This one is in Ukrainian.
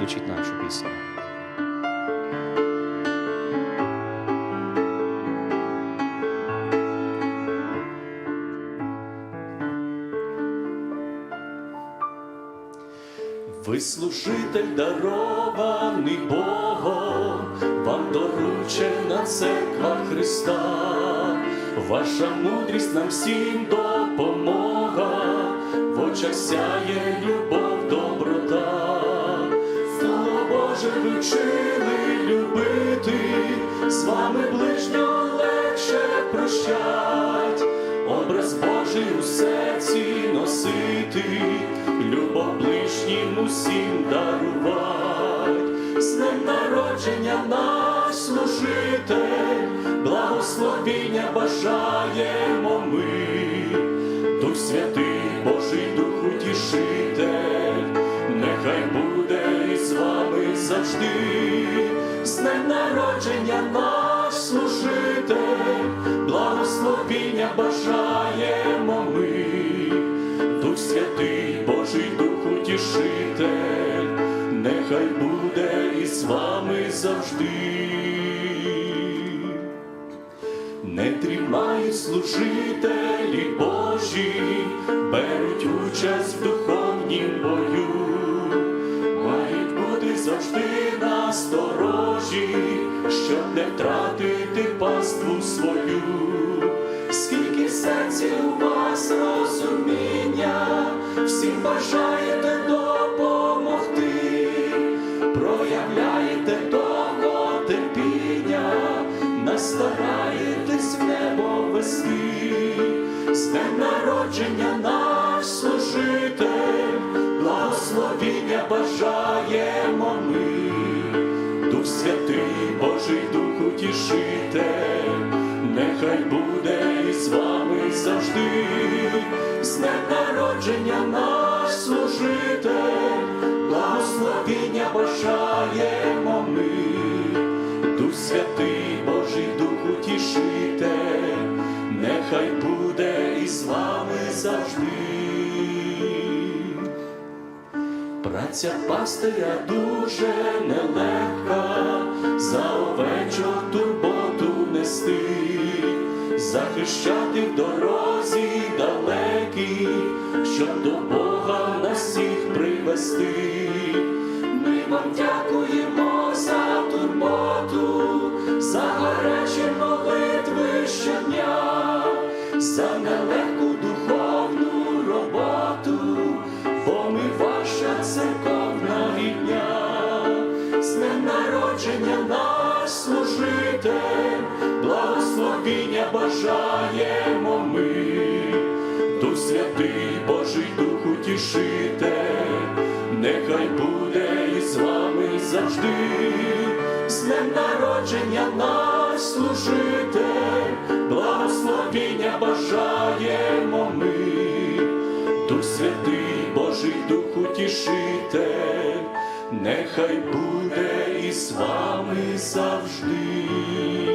включіть нашу пісню. Ви служитель дарований Богом, вам доручена церква Христа, ваша мудрість нам всім допомога, в очах сяє любов, Боже вчили любити, з вами ближнього легше прощать, образ Божий у серці носити, любов ближнім усім дарувать, з днем народження наш служитель, благословіння бажаємо ми, Дух Святий, Божий Дух утішитель, нехай буде завжди, з днем народження наш служитель, благословіння бажаємо ми, Дух Святий, Божий Дух утішитель, нехай буде із вами завжди. Не тримають служителі Божі, беруть участь в духовнім бою, завжди насторожі, щоб не втратити паству свою. Скільки в серці у вас розуміння, всім бажаєте допомогти, проявляєте того терпіння, настараєтесь в небо вести, з днем народження Святий, Божий Дух утішитель, нехай буде із вами завжди, з днем народження наш служитель, благословіння бажаємо ми, Дух Святий, Божий Дух утішитель, нехай буде із вами завжди. Праця пастиря дуже нелегка, за овечок турботу нести, захищати в дорозі далекій, щоб до Бога нас всіх привести. Ми вам дякуємо за турботу, за гарячі церковна рідня, з днем народження наш служитель, благословіння бажаємо ми, Дух Святий, Божий Дух утішитель, нехай буде із вами завжди, з днем народження наш служитель, благословіння бажаємо ми. Дух Святий, Божий Дух утішитель, нехай буде і з вами завжди.